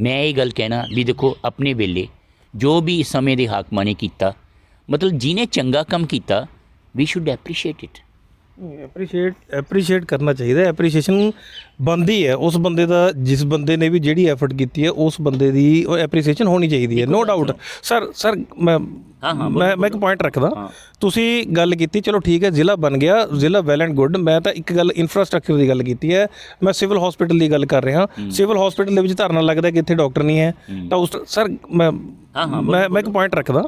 ਮੈਂ ਇਹ ਗੱਲ ਕਹਿਣਾ ਵੀ ਦੇਖੋ, ਆਪਣੇ ਵੇਲੇ ਜੋ ਵੀ ਇਸ ਸਮੇਂ ਦੇ ਹਾਕਮਾਂ ਨੇ ਕੀਤਾ, ਮਤਲਬ ਜਿਹਨੇ ਚੰਗਾ ਕੰਮ ਕੀਤਾ we should appreciate it appreciate appreciate ਕਰਨਾ ਚਾਹੀਦਾ ਐਪਰੀਸ਼ੀਏਸ਼ਨ ਬੰਦੀ ਹੈ। ਉਸ ਬੰਦੇ ਦਾ ਜਿਸ ਬੰਦੇ ਨੇ ਵੀ ਜਿਹੜੀ ਐਫਰਟ ਕੀਤੀ ਹੈ ਉਸ ਬੰਦੇ ਦੀ ਉਹ ਐਪਰੀਸ਼ੀਏਸ਼ਨ ਹੋਣੀ ਚਾਹੀਦੀ ਹੈ। ਨੋ ਡਾਊਟ ਸਰ ਸਰ ਮੈਂ ਹਾਂ, ਹਾਂ, ਮੈਂ ਮੈਂ ਇੱਕ ਪੁਆਇੰਟ ਰੱਖਦਾ। ਤੁਸੀਂ ਗੱਲ ਕੀਤੀ ਚਲੋ ਠੀਕ ਹੈ ਜ਼ਿਲ੍ਹਾ ਬਣ ਗਿਆ ਜ਼ਿਲ੍ਹਾ ਵੈਲ ਐਂਡ ਗੁੱਡ ਮੈਂ ਤਾਂ ਇੱਕ ਗੱਲ ਇਨਫਰਾਸਟ੍ਰਕਚਰ ਦੀ ਗੱਲ ਕੀਤੀ ਹੈ। ਮੈਂ ਸਿਵਲ ਹਸਪੀਟਲ ਦੀ ਗੱਲ ਕਰ ਰਿਹਾ। ਸਿਵਲ ਹਸਪੀਟਲ ਦੇ ਵਿੱਚ ਧਰਨਾ ਲੱਗਦਾ ਕਿ ਇੱਥੇ ਡਾਕਟਰ ਨਹੀਂ ਹੈ। ਤਾਂ ਉਸ ਸਰ ਮੈਂ ਹਾਂ, ਹਾਂ, ਮੈਂ ਮੈਂ ਇੱਕ ਪੁਆਇੰਟ ਰੱਖਦਾ।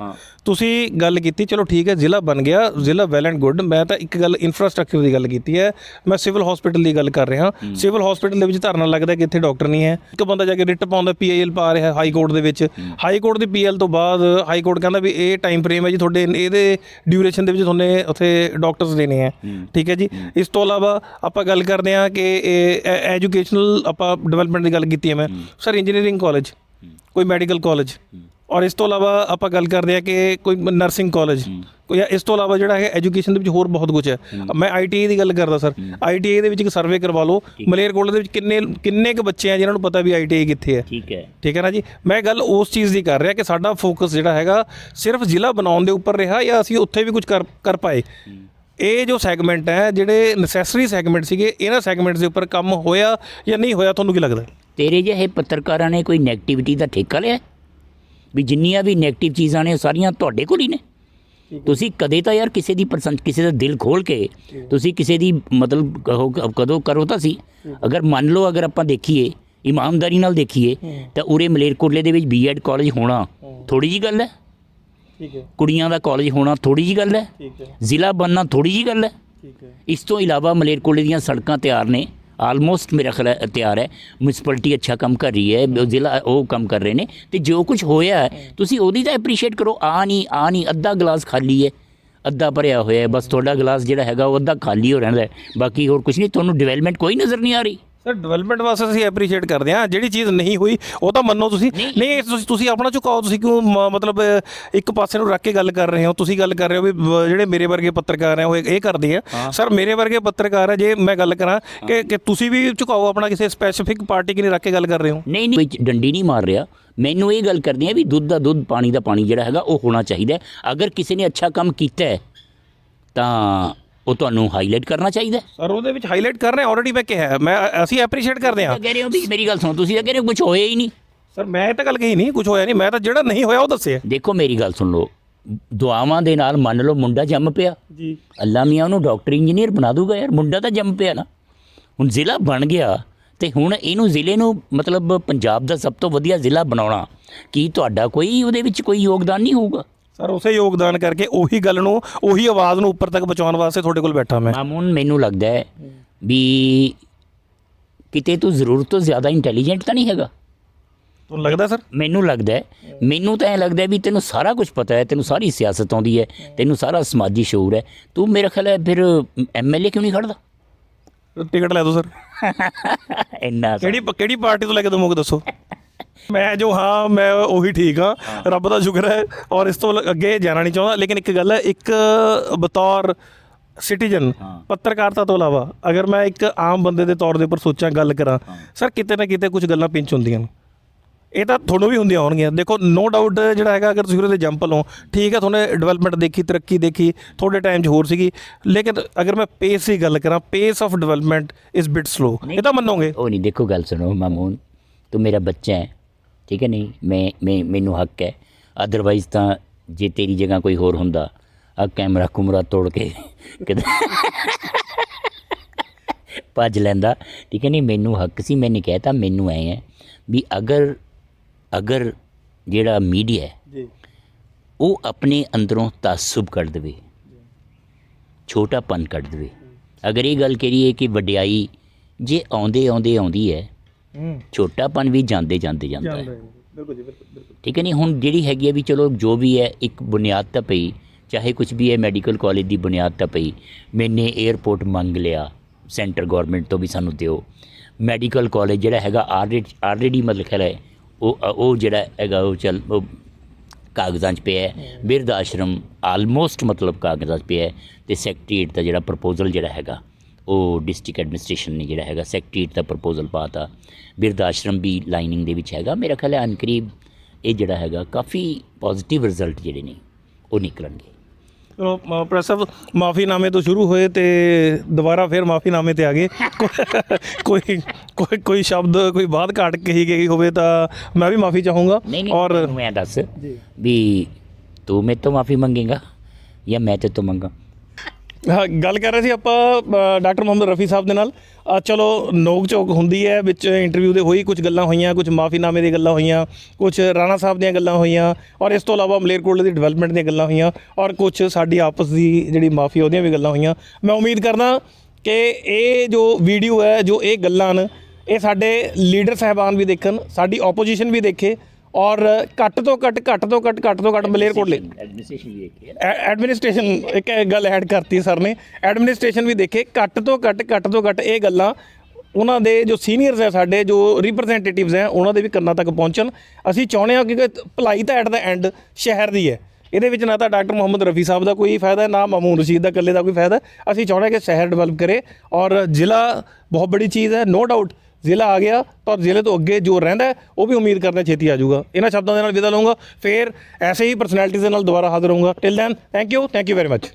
ਤੁਸੀਂ ਗੱਲ ਕੀਤੀ ਚਲੋ ਠੀਕ ਹੈ ਜ਼ਿਲ੍ਹਾ ਬਣ ਗਿਆ ਜ਼ਿਲ੍ਹਾ ਵੈਲ ਐਂਡ ਗੁੱਡ ਮੈਂ ਤਾਂ ਇੱਕ ਗੱਲ ਇਨਫਰਾਸਟ੍ਰਕਚਰ ਦੀ ਗੱਲ ਕੀਤੀ ਹੈ। ਮੈਂ ਸਿਵਲ ਹਸਪੀਟਲ ਦੀ ਗੱਲ ਕਰ ਰਿਹਾ। ਸਿਵਲ ਹਸਪੀਟਲ ਦੇ ਵਿੱਚ ਧਰਨਾ ਲੱਗਦਾ ਕਿ ਇੱਥੇ ਡਾਕਟਰ ਨਹੀਂ ਹੈ। ਇੱਕ ਬੰਦਾ ਜਾ ਕੇ ਰਿਟ ਪਾਉਂਦਾ ਪੀਆਈਐਲ ਪਾ ਰਿਹਾ ਹਾਈ ਕੋਰਟ ਦੇ ਵਿੱਚ। ਹਾਈ ਕੋਰਟ ਦੀ ਪੀਐਲ ਤੋਂ ਬਾਅਦ ਹਾਈ ਕੋਰਟ ਕਹਿੰਦਾ ਵੀ ਇਹ ਟਾਈਮ ਫਰੇਮ ਹੈ ਜੀ ਤੁਹਾਡੇ ਇਹਦੇ ਡਿਊਰੇਸ਼ਨ ਦੇ ਵਿੱਚ ਤੁਹਾਨੂੰ ਉੱਥੇ ਡਾਕਟਰਸ ਦੇਣੇ ਹੈ। ਠੀਕ ਹੈ ਜੀ? ਇਸ ਤੋਂ ਇਲਾਵਾ ਆਪਾਂ ਗੱਲ ਕਰਦੇ ਹਾਂ ਕਿ ਐਜੂਕੇਸ਼ਨਲ ਆਪਾਂ ਡਿਵੈਲਪਮੈਂਟ ਦੀ ਗੱਲ ਕੀਤੀ ਹੈ ਮੈਂ। ਸਰ ਇੰਜੀਨੀਅਰਿੰਗ ਕਾਲਜ ਕੋਈ ਮੈਡੀਕਲ ਕਾਲਜ ਔਰ ਇਸ ਤੋਂ ਇਲਾਵਾ ਆਪਾਂ ਗੱਲ ਕਰਦੇ ਹਾਂ ਕਿ ਕੋਈ ਨਰਸਿੰਗ ਕਾਲਜ ਕੋਈ ਇਸ ਤੋਂ ਇਲਾਵਾ ਜਿਹੜਾ ਹੈ ਐਜੂਕੇਸ਼ਨ ਦੇ ਵਿੱਚ ਹੋਰ ਬਹੁਤ ਕੁਝ ਹੈ। ਮੈਂ ਆਈਟੀਆਈ ਦੀ ਗੱਲ ਕਰਦਾ ਸਰ ਆਈਟੀਆਈ ਦੇ ਵਿੱਚ ਇੱਕ ਸਰਵੇ ਕਰਵਾ ਲਓ। ਮਲੇਰਕੋਟਲਾ ਦੇ ਵਿੱਚ ਕਿੰਨੇ ਕਿੰਨੇ ਕੁ ਬੱਚੇ ਆ ਜਿਨ੍ਹਾਂ ਨੂੰ ਪਤਾ ਵੀ ਆਈਟੀਆਈ ਕਿੱਥੇ ਹੈ? ਠੀਕ ਹੈ। ਠੀਕ ਹੈ ਨਾ ਜੀ? ਮੈਂ ਗੱਲ ਉਸ ਚੀਜ਼ ਦੀ ਕਰ ਰਿਹਾ ਕਿ ਸਾਡਾ ਫੋਕਸ ਜਿਹੜਾ ਹੈਗਾ ਸਿਰਫ ਜ਼ਿਲ੍ਹਾ ਬਣਾਉਣ ਦੇ ਉੱਪਰ ਰਿਹਾ ਜਾਂ ਅਸੀਂ ਉੱਥੇ ਵੀ ਕੁਝ ਕਰ ਕਰ ਪਾਏ। ਇਹ ਜੋ ਸੈਗਮੈਂਟ ਹੈ ਜਿਹੜੇ ਨੈਸੈਸਰੀ ਸੈਗਮੈਂਟ ਸੀਗੇ ਇਹਨਾਂ ਸੈਗਮੈਂਟਸ ਦੇ ਉੱਪਰ ਕੰਮ ਹੋਇਆ ਜਾਂ ਨਹੀਂ ਹੋਇਆ ਤੁਹਾਨੂੰ ਕੀ ਲੱਗਦਾ? ਤੇਰੇ ਜਿਹੇ ਪੱਤਰਕਾਰਾਂ ਨੇ ਕੋਈ ਨੈਗੇਟਿਵਿਟੀ ਦਾ ਠੇਕਾ ਲਿਆ? ਵੀ ਜਿੰਨੀਆਂ ਵੀ ਨੈਗੇਟਿਵ ਚੀਜ਼ਾਂ ਨੇ ਉਹ ਸਾਰੀਆਂ ਤੁਹਾਡੇ ਕੋਲ ਹੀ ਨੇ। ਤੁਸੀਂ ਕਦੇ ਤਾਂ ਯਾਰ ਕਿਸੇ ਦੀ ਪਰਸਨ ਕਿਸੇ ਦਾ ਦਿਲ ਖੋਲ ਕੇ ਤੁਸੀਂ ਕਿਸੇ ਦੀ ਮਤਲਬ ਕਹੋ ਕਦੋਂ ਕਰੋ ਤਾਂ ਸੀ। ਅਗਰ ਮੰਨ ਲਓ ਅਗਰ ਆਪਾਂ ਦੇਖੀਏ ਇਮਾਨਦਾਰੀ ਨਾਲ ਦੇਖੀਏ ਤਾਂ ਉਰੇ ਮਲੇਰਕੋਟਲੇ ਦੇ ਵਿੱਚ ਬੀਐਡ ਕਾਲਜ ਹੋਣਾ ਥੋੜੀ ਜੀ ਗੱਲ ਹੈ। ਠੀਕ ਹੈ। ਕੁੜੀਆਂ ਦਾ ਕਾਲਜ ਹੋਣਾ ਥੋੜੀ ਜੀ ਗੱਲ ਹੈ। ਠੀਕ ਹੈ। ਜ਼ਿਲ੍ਹਾ ਬਣਨਾ ਥੋੜੀ ਜੀ ਗੱਲ ਹੈ। ਠੀਕ ਹੈ। ਇਸ ਤੋਂ ਇਲਾਵਾ ਮਲੇਰਕੋਟਲੇ ਦੀਆਂ ਸੜਕਾਂ ਤਿਆਰ ਨੇ। ਆਲਮੋਸਟ ਮੇਰਾ ਖਿਆਲ ਹੈ ਤਿਆਰ ਹੈ ਮਿਊਨਿਸਪੈਲਿਟੀ ਅੱਛਾ ਕੰਮ ਕਰ ਰਹੀ ਹੈ ਜ਼ਿਲ੍ਹਾ ਉਹ ਕੰਮ ਕਰ ਰਹੇ ਨੇ ਤੇ ਜੋ ਕੁਝ ਹੋਇਆ ਤੁਸੀਂ ਉਹਦੀ ਤਾਂ ਐਪਰੀਸ਼ੀਏਟ ਕਰੋ ਆ ਨਹੀਂ ਆ ਨਹੀਂ ਅੱਧਾ ਗਲਾਸ ਖਾਲੀ ਹੈ ਅੱਧਾ ਭਰਿਆ ਹੋਇਆ ਹੈ ਬਸ ਤੁਹਾਡਾ ਗਲਾਸ ਜਿਹੜਾ ਹੈਗਾ ਉਹ ਅੱਧਾ ਖਾਲੀ ਹੋ ਰਹਿੰਦਾ ਹੈ ਬਾਕੀ ਹੋਰ ਕੁਝ ਨਹੀਂ ਤੁਹਾਨੂੰ ਡਿਵੈਲਪਮੈਂਟ ਕੋਈ ਨਜ਼ਰ ਨਹੀਂ ਆ ਰਹੀ ਸਰ ਡਿਵੈਲਪਮੈਂਟ ਵਾਸਤੇ ਅਸੀਂ ਐਪਰੀਸ਼ੀਏਟ ਕਰਦੇ ਹਾਂ। ਜਿਹੜੀ ਚੀਜ਼ ਨਹੀਂ ਹੋਈ ਉਹ ਤਾਂ ਮੰਨੋ ਤੁਸੀਂ। ਨਹੀਂ। ਤੁਸੀਂ ਤੁਸੀਂ ਆਪਣਾ ਝੁਕਾਓ ਤੁਸੀਂ ਕਿਉਂ ਮ- ਮਤਲਬ ਇੱਕ ਪਾਸੇ ਨੂੰ ਰੱਖ ਕੇ ਗੱਲ ਕਰ ਰਹੇ ਹੋ? ਤੁਸੀਂ ਗੱਲ ਕਰ ਰਹੇ ਹੋ ਵੀ ਬ- ਜਿਹੜੇ ਮੇਰੇ ਵਰਗੇ ਪੱਤਰਕਾਰ ਆ ਉਹ ਇਹ ਇਹ ਕਰਦੇ ਆ। ਸਰ ਮੇਰੇ ਵਰਗੇ ਪੱਤਰਕਾਰ ਆ ਜੇ ਮੈਂ ਗੱਲ ਕਰਾਂ ਕਿ ਕਿ ਤੁਸੀਂ ਵੀ ਝੁਕਾਓ ਆਪਣਾ ਕਿਸੇ ਸਪੈਸੀਫਿਕ ਪਾਰਟੀ ਕਿ ਨਹੀਂ ਰੱਖ ਕੇ ਗੱਲ ਕਰ ਰਹੇ ਹੋ? ਨਹੀਂ ਨਹੀਂ ਕੋਈ ਡੰਡੀ ਨਹੀਂ ਮਾਰ ਰਿਹਾ। ਮੈਨੂੰ ਇਹ ਗੱਲ ਕਰਦੀ ਹੈ ਵੀ ਦੁੱਧ ਦਾ ਦੁੱਧ ਪਾਣੀ ਦਾ ਪਾਣੀ ਜਿਹੜਾ ਹੈਗਾ ਉਹ ਹੋਣਾ ਚਾਹੀਦਾ ਹੈ। ਅਗਰ ਕਿਸੇ ਨੇ ਅੱਛਾ ਕੰਮ ਕੀਤਾ ਹੈ ਤਾਂ ਉਹ ਤੁਹਾਨੂੰ ਹਾਈਲਾਈਟ ਕਰਨਾ ਚਾਹੀਦਾ ਹੈ। ਸਰ ਉਹਦੇ ਵਿੱਚ ਹਾਈਲਾਈਟ ਕਰ ਰਹੇ ਆਲਰੇਡੀ ਮੈਂ ਕਿਹਾ ਮੈਂ ਅਸੀਂ ਐਪਰੀਸ਼ੀਏਟ ਕਰਦੇ ਹਾਂ। ਤਾਂ ਕਹਿ ਰਹੇ ਹੋ ਵੀ ਮੇਰੀ ਗੱਲ ਸੁਣੋ ਤੁਸੀਂ ਤਾਂ ਕਹਿ ਰਹੇ ਹੋ ਕੁਝ ਹੋਇਆ ਹੀ ਨਹੀਂ। ਸਰ ਮੈਂ ਇਹ ਤਾਂ ਗੱਲ ਕਹੀ ਨਹੀਂ ਕੁਝ ਹੋਇਆ ਨਹੀਂ ਮੈਂ ਤਾਂ ਜਿਹੜਾ ਨਹੀਂ ਹੋਇਆ ਉਹ ਦੱਸਿਆ। ਦੇਖੋ ਮੇਰੀ ਗੱਲ ਸੁਣ ਲਓ। ਦੁਆਵਾਂ ਦੇ ਨਾਲ ਮੰਨ ਲਓ ਮੁੰਡਾ ਜੰਮ ਪਿਆ। ਜੀ। ਅੱਲਾ ਮੀਆਂ ਉਹਨੂੰ ਡਾਕਟਰ ਇੰਜੀਨੀਅਰ ਬਣਾ ਦੂਗਾ ਯਾਰ ਮੁੰਡਾ ਤਾਂ ਜੰਮ ਪਿਆ ਨਾ। ਹੁਣ ਜ਼ਿਲ੍ਹਾ ਬਣ ਗਿਆ ਤੇ ਹੁਣ ਇਹਨੂੰ ਜ਼ਿਲ੍ਹੇ ਨੂੰ ਮਤਲਬ ਪੰਜਾਬ ਦਾ ਸਭ ਤੋਂ ਵਧੀਆ ਜ਼ਿਲ੍ਹਾ ਬਣਾਉਣਾ ਕੀ ਤੁਹਾਡਾ ਕੋਈ ਉਹਦੇ ਵਿੱਚ ਕੋਈ ਯੋਗਦਾਨ ਨਹੀਂ ਹੋਊਗਾ? ਸਰ ਉਸੇ ਯੋਗਦਾਨ ਕਰਕੇ ਉਹੀ ਗੱਲ ਨੂੰ ਉਹੀ ਆਵਾਜ਼ ਨੂੰ ਉੱਪਰ ਤੱਕ ਪਹੁੰਚਾਉਣ ਵਾਸਤੇ ਤੁਹਾਡੇ ਕੋਲ ਬੈਠਾ ਮੈਂ। ਮਾਮੂਨ ਮੈਨੂੰ ਲੱਗਦਾ ਹੈ ਵੀ ਕਿਤੇ ਤੂੰ ਜ਼ਰੂਰਤ ਤੋਂ ਜ਼ਿਆਦਾ ਇੰਟੈਲੀਜੈਂਟ ਤਾਂ ਨਹੀਂ ਹੈਗਾ। ਤੁਹਾਨੂੰ ਲੱਗਦਾ ਸਰ? ਮੈਨੂੰ ਲੱਗਦਾ ਮੈਨੂੰ ਤਾਂ ਐ ਲੱਗਦਾ ਵੀ ਤੈਨੂੰ ਸਾਰਾ ਕੁਝ ਪਤਾ ਹੈ ਤੈਨੂੰ ਸਾਰੀ ਸਿਆਸਤ ਆਉਂਦੀ ਹੈ ਤੈਨੂੰ ਸਾਰਾ ਸਮਾਜੀ ਸ਼ੂਰ ਹੈ। ਤੂੰ ਮੇਰਾ ਖਿਆਲ ਹੈ ਫਿਰ ਐਮਐਲਏ ਕਿਉਂ ਨਹੀਂ ਖੜਦਾ? ਟਿਕਟ ਲੈ ਦਿਓ ਸਰ। ਇੰਨਾ ਕਿਹੜੀ ਕਿਹੜੀ ਪਾਰਟੀ ਤੋਂ ਲੈ ਕੇ ਦਮੋਗੇ ਦੱਸੋ? ਮੈਂ ਜੋ ਹਾਂ ਮੈਂ ਉਹੀ ਠੀਕ ਹਾਂ। ਰੱਬ ਦਾ ਸ਼ੁਕਰ ਹੈ ਔਰ ਇਸ ਤੋਂ ਲ- ਅੱਗੇ ਜਾਣਾ ਨਹੀਂ ਚਾਹੁੰਦਾ। ਲੇਕਿਨ ਇੱਕ ਗੱਲ ਹੈ ਇੱਕ ਬਤੌਰ ਸਿਟੀਜ਼ਨ ਪੱਤਰਕਾਰਤਾ ਤੋਂ ਇਲਾਵਾ ਅਗਰ ਮੈਂ ਇੱਕ ਆਮ ਬੰਦੇ ਦੇ ਤੌਰ ਦੇ ਉੱਪਰ ਸੋਚਾਂ ਗੱਲ ਕਰਾਂ ਸਰ ਕਿਤੇ ਨਾ ਕਿਤੇ ਕੁਝ ਗੱਲਾਂ ਪਿੰਚ ਹੁੰਦੀਆਂ ਨੇ। ਇਹ ਤਾਂ ਤੁਹਾਨੂੰ ਵੀ ਹੁੰਦੀਆਂ ਹੋਣਗੀਆਂ। ਦੇਖੋ ਨੋ ਡਾਊਟ ਜਿਹੜਾ ਹੈਗਾ ਅਗਰ ਤੁਸੀਂ ਉਹਦੇ ਜੰਪ ਲਓ ਠੀਕ ਹੈ ਤੁਹਾਨੂੰ ਡਿਵੈਲਪਮੈਂਟ ਦੇਖੀ ਤਰੱਕੀ ਦੇਖੀ ਤੁਹਾਡੇ ਟਾਈਮ 'ਚ ਹੋਰ ਸੀਗੀ। ਲੇਕਿਨ ਅਗਰ ਮੈਂ ਪੇਸ ਦੀ ਗੱਲ ਕਰਾਂ pace of development is bit slow ਇਹ ਤਾਂ ਮੰਨੋਗੇ? ਉਹ ਨਹੀਂ ਦੇਖੋ ਗੱਲ ਸੁਣੋ ਮਾਮੂਨ। ਤੂੰ ਮੇਰਾ ਬੱਚਾ ਹੈ। ਠੀਕ ਹੈ ਨਹੀਂ? ਮੈਂ ਮੈਂ ਮੈਨੂੰ ਹੱਕ ਹੈ। ਅਦਰਵਾਈਜ਼ ਤਾਂ ਜੇ ਤੇਰੀ ਜਗ੍ਹਾ ਕੋਈ ਹੋਰ ਹੁੰਦਾ ਆ ਕੈਮਰਾ ਕੁਮਰਾ ਤੋੜ ਕੇ ਕਿਤੇ ਭੱਜ ਲੈਂਦਾ। ਠੀਕ ਹੈ ਨਹੀਂ? ਮੈਨੂੰ ਹੱਕ ਸੀ ਮੈਨੇ ਕਹਿਤਾ ਮੈਨੂੰ ਐ ਹੈ ਵੀ ਅਗਰ ਅਗਰ ਜਿਹੜਾ ਮੀਡੀਆ ਹੈ ਜੀ। ਉਹ ਆਪਣੇ ਅੰਦਰੋਂ ਤਾਸੁਬ ਕੱਢ ਦੇਵੇ ਛੋਟਾਪਨ ਕੱਢ ਦੇਵੇ। ਅਗਰ ਇਹ ਗੱਲ ਕਰੀਏ ਕਿ ਵਡਿਆਈ ਜੇ ਆਉਂਦੇ ਆਉਂਦੇ ਆਉਂਦੀ ਹੈ ਹੂੰ ਛੋਟਾਪਨ ਵੀ ਜਾਂਦੇ ਜਾਂਦੇ ਜਾਂਦਾ ਹੈ। ਬਿਲਕੁਲ ਜੀ ਬਿਲਕੁਲ ਬਿਲਕੁਲ। ਠੀਕ ਹੈ ਨਹੀਂ ਹੁਣ ਜਿਹੜੀ ਹੈਗੀ ਹੈ ਵੀ ਚਲੋ ਜੋ ਵੀ ਹੈ ਇੱਕ ਬੁਨਿਆਦ ਤਾਂ ਪਈ ਚਾਹੇ ਕੁਝ ਵੀ ਹੈ ਮੈਡੀਕਲ ਕਾਲਜ ਦੀ ਬੁਨਿਆਦ ਤਾਂ ਪਈ ਮੈਨੇ 에ਅਰਪੋਰਟ ਮੰਗ ਲਿਆ ਸੈਂਟਰ ਗਵਰਨਮੈਂਟ ਤੋਂ ਵੀ ਸਾਨੂੰ ਦਿਓ। ਮੈਡੀਕਲ ਕਾਲਜ ਜਿਹੜਾ ਹੈਗਾ ਆਲਰੇਡੀ ਆਲਰੇਡੀ ਮਤਲਬ ਖਿਆਲ ਹੈ ਉਹ ਉਹ ਜਿਹੜਾ ਹੈਗਾ ਉਹ ਚੱਲ ਉਹ ਕਾਗਜ਼ਾਂ 'ਚ ਪਿਆ ਹੈ। ਬਿਰਧ ਆਸ਼ਰਮ ਆਲਮੋਸਟ ਮਤਲਬ ਕਾਗਜ਼ਾਂ 'ਚ ਪਿਆ ਹੈ ਤੇ ਸੈਕਟਰੀਏਟ ਦਾ ਜਿਹੜਾ ਪ੍ਰਪੋਜ਼ਲ ਜਿਹੜਾ ਹੈਗਾ ਉਹ ਡਿਸਟ੍ਰਿਕਟ ਐਡਮਿਨਿਸਟ੍ਰੇਸ਼ਨ ਨੇ ਜਿਹੜਾ ਹੈਗਾ ਸੈਕਟਰੀਏਟ ਦਾ ਪ੍ਰਪੋਜ਼ਲ ਪਾਤਾ ਬਿਰਧ ਆਸ਼ਰਮ ਵੀ ਲਾਈਨਿੰਗ ਦੇ ਵਿੱਚ ਹੈਗਾ। ਮੇਰਾ ਖਿਆਲ ਹੈ ਅਨਕਰੀਬ ਇਹ ਜਿਹੜਾ ਹੈਗਾ ਕਾਫੀ ਪੋਜ਼ਿਟਿਵ ਰਿਜ਼ਲਟ ਜਿਹੜੇ ਨੇ ਉਹ ਨਿਕਲਣਗੇ। ਮ- ਸਾਹਿਬ ਮਾਫੀਨਾਮੇ ਤੋਂ ਸ਼ੁਰੂ ਹੋਏ ਤੇ ਦੁਬਾਰਾ ਫਿਰ ਮਾਫੀਨਾਮੇ ਤੇ ਆ ਗਏ। ਕੋਈ ਕੋਈ ਕੋਈ ਸ਼ਬਦ ਕੋਈ ਬਾਤ ਘਾਟ ਕਹੀ ਗਈ ਹੋਵੇ ਤਾਂ ਮੈਂ ਵੀ ਮਾਫੀ ਚਾਹੂੰਗਾ। ਔਰ ਐਂ ਦੱਸ ਵੀ ਤੂੰ ਮੇਰੇ ਤੋਂ ਮਾਫੀ ਮੰਗੇਗਾ ਜਾਂ ਮੈਂ ਤੇ ਤੋਂ ਮੰਗਾ? ਹਾਂ, ਗੱਲ ਕਰ ਰਹੇ ਸੀ ਆਪਾਂ ਡਾਕਟਰ ਮੁਹੰਮਦ ਰਫੀ ਸਾਹਿਬ ਦੇ ਨਾਲ। ਚਲੋ ਨੋਕ ਚੋਕ ਹੁੰਦੀ ਹੈ ਵਿੱਚ ਇੰਟਰਵਿਊ ਦੇ ਹੋਈ ਕੁਝ ਗੱਲਾਂ ਹੋਈਆਂ ਕੁਝ ਮਾਫੀਨਾਮੇ ਦੀਆਂ ਗੱਲਾਂ ਹੋਈਆਂ ਕੁਝ ਰਾਣਾ ਸਾਹਿਬ ਦੀਆਂ ਗੱਲਾਂ ਹੋਈਆਂ ਔਰ ਇਸ ਤੋਂ ਇਲਾਵਾ ਮਲੇਰਕੋਟਲੇ ਦੀ ਡਿਵੈਲਪਮੈਂਟ ਦੀਆਂ ਗੱਲਾਂ ਹੋਈਆਂ ਔਰ ਕੁਝ ਸਾਡੀ ਆਪਸ ਦੀ ਜਿਹੜੀ ਮਾਫੀ ਉਹਦੀਆਂ ਵੀ ਗੱਲਾਂ ਹੋਈਆਂ। ਮੈਂ ਉਮੀਦ ਕਰਦਾ ਕਿ ਇਹ ਜੋ ਵੀਡੀਓ ਹੈ ਜੋ ਇਹ ਗੱਲਾਂ ਨੇ ਇਹ ਸਾਡੇ ਲੀਡਰ ਸਾਹਿਬਾਨ ਵੀ ਦੇਖਣ ਸਾਡੀ ਆਪੋਜੀਸ਼ਨ ਵੀ ਦੇਖੇ ਔਰ ਘੱਟ ਤੋਂ ਘੱਟ ਘੱਟ ਤੋਂ ਘੱਟ ਘੱਟ ਤੋਂ ਘੱਟ ਮਲੇਰਕੋਟਲੇ ਐਡਮਿਨਿਸਟ੍ਰੇਸ਼ਨ ਵੀ ਦੇਖੀ ਐਡਮਿਨਿਸਟ੍ਰੇਸ਼ਨ ਇੱਕ ਗੱਲ ਐਡ ਕਰਤੀ ਸਰ ਨੇ। ਐਡਮਿਨਿਸਟ੍ਰੇਸ਼ਨ ਵੀ ਦੇਖੇ ਘੱਟ ਤੋਂ ਘੱਟ ਘੱਟ ਤੋਂ ਘੱਟ ਇਹ ਗੱਲਾਂ ਉਹਨਾਂ ਦੇ ਜੋ ਸੀਨੀਅਰਸ ਹੈ ਸਾਡੇ ਜੋ ਰਿਪਰੈਜ਼ੈਂਟੇਟਿਵਸ ਹੈ ਉਹਨਾਂ ਦੇ ਵੀ ਕੰਨਾਂ ਤੱਕ ਪਹੁੰਚਣ। ਅਸੀਂ ਚਾਹੁੰਦੇ ਹਾਂ ਕਿ ਭਲਾਈ ਤਾਂ ਐਟ ਦਾ ਐਂਡ ਸ਼ਹਿਰ ਦੀ ਹੈ। ਇਹਦੇ ਵਿੱਚ ਨਾ ਤਾਂ ਡਾਕਟਰ ਮੁਹੰਮਦ ਰਫੀ ਸਾਹਿਬ ਦਾ ਕੋਈ ਫਾਇਦਾ ਨਾ ਮਾਮੂਨ ਰਸ਼ੀਦ ਦਾ ਇਕੱਲੇ ਦਾ ਕੋਈ ਫਾਇਦਾ। ਅਸੀਂ ਚਾਹੁੰਦੇ ਹਾਂ ਕਿ ਸ਼ਹਿਰ ਡਿਵੈਲਪ ਕਰੇ ਔਰ ਜ਼ਿਲ੍ਹਾ ਬਹੁਤ ਬੜੀ ਚੀਜ਼ ਹੈ ਨੋ ਡਾਊਟ ਜ਼ਿਲ੍ਹਾ ਆ ਗਿਆ, ਤਾਂ ਜ਼ਿਲ੍ਹੇ ਤੋਂ ਅੱਗੇ ਜੋ ਰਹਿੰਦਾ ਉਹ ਵੀ ਉਮੀਦ ਕਰਦੇ ਛੇਤੀ ਆ ਜਾਊਗਾ। ਇਹਨਾਂ ਸ਼ਬਦਾਂ ਦੇ ਨਾਲ ਵਿਦਾ ਲਵਾਂਗਾ ਫਿਰ ਐਸੇ ਹੀ ਪਰਸਨੈਲਿਟੀਜ਼ ਦੇ ਨਾਲ ਦੁਬਾਰਾ ਹਾਜ਼ਰ ਹੋਊਂਗਾ। Till then thank you thank you very much